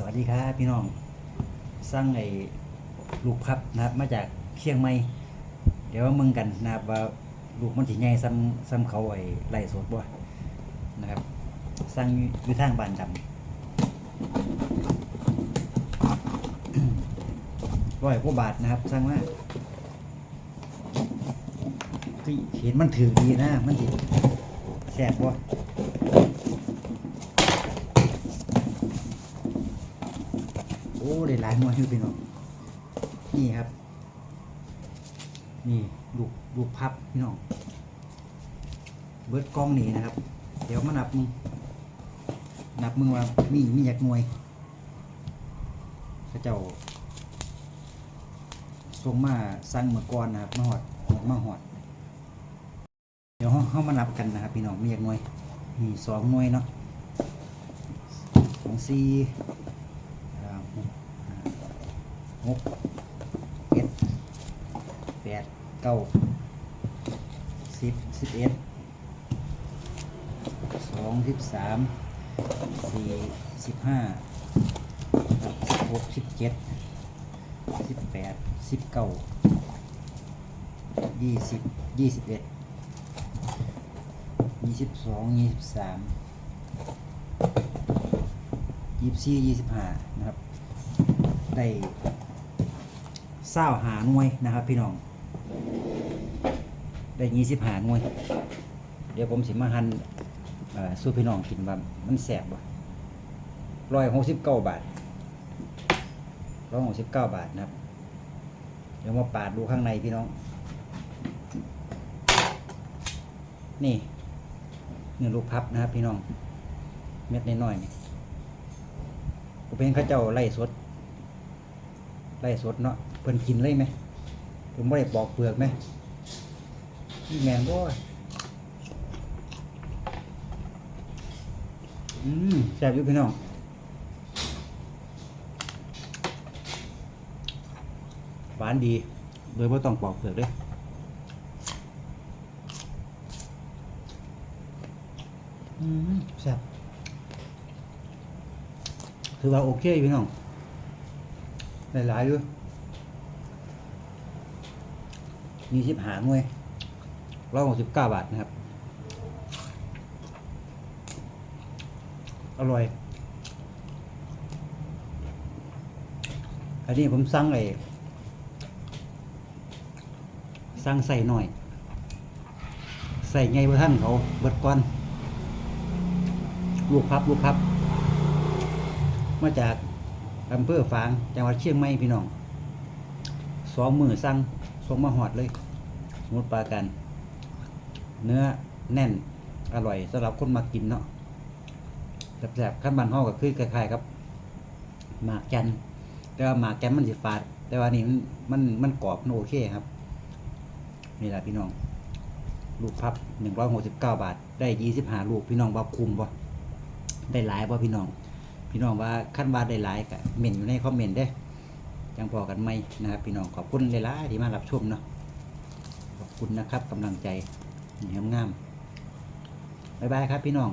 สวัสดีครับพี่น้องสร้างไอ้ลูกพับนะครับ มาจากเชียงใหม่เดี๋ยวมามืองกันนะครับว่าลูกมันถิใหญ่ซ้ำซ้ำเขาไอ้ไล่สดบ่นะครับสร้างอยู่ทางบ้านดำร้อยกว่าบาทนะครับสร้างมาเห็นมันถือดีนะมันถือแซ่บบ่ อ้ได้หลายหน่วยอยู่พี่น้องนี่ครับ นี่ลูกลูกพับพี่น้องเบิดกล้องนี่นะครับ เดี๋ยวมานับมึงนับมึงว่ามีมีอยากหน่วยเขาเจ้าส่งมาสั่งเมื่อก่อนนะครับมาหอดหอดมาหอด เดี๋ยวเข้ามานับกันนะครับพี่น้องมีอยากหน่วยมีสองหน่วยเนาะสองสี่ หกเจ็ดแปดเก้าสิบสิบเอ็ดสองสิบสามสี่สิบห้าสิบหกสิบเจ็ดสิบแปดสิบเก้ายี่สิบยี่สิบเอ็ดยี่สิบสองยี่สิบสามยี่สิบสี่ยี่สิบห้านะครับ ได้ เศร้าหาหน่วยนะครับ พี่น้อง ได้ยี่สิบหาหน่วย เดี๋ยวผมสิมาหันสู้พี่น้องกินว่ามันแสบบ่ร้อยหกสิบเก้าบาทร้อยหกสิบเก้าบาทนะครับ เดี๋ยวมาปาดดูข้างในพี่น้อง นี่เนื้อลูกพับนะครับ พี่น้อง เม็ดน้อยๆนี่ผมเป็นข้าเจ้าไล่สด ไล่สดเนาะเพิ่นกินเลยไหมผมไม่ได้ปอกเปลือกไหมนี่แมงบ่อืมแซ่บอยู่พี่น้องหวานดี โดยไม่ต้องปอกเปลือกเลยอืมแซ่บคือว่าโอเคพี่น้อง หลายๆอยู่มีสิบหาหน่วยร้อยหกสิบเก้าบาทนะครับ อร่อย อันนี้ผมสั่งไอ้สั่งใส่หน่อย ใส่ไงบ่ท่านเขาเบิดก่อน ลูกพับ ลูกพับ มาจาก อำเภอฝาง จังหวัดเชียงใหม่พี่น้องสองมือสั่งส่งมาหอดเลย สมมติปลากัน เนื้อแน่นอร่อยสำหรับคนมากินเนาะแสบๆขั้นบันห้อก็คือคล้ายๆครับ หมากจันแต่ว่าหมากจันมันสิฝาด แต่ว่านี่มันมันกรอบมันโอเคครับ นี่แหละพี่น้อง ลูกพับหนึ่งร้อยหกสิบเก้าบาท ได้ยี่สิบห้าลูกพี่น้องว่าคุ้มบ่ได้หลายบ่พี่น้อง พี่น้องว่าขั้นว่าได้หลายก็เม่นอยู่ในคอมเมนต์เด้ยังพอกันไหมนะครับพี่น้องขอบคุณหลายๆที่มารับชมเนาะขอบคุณนะครับกำลังใจงามบ๊ายบายครับพี่น้อง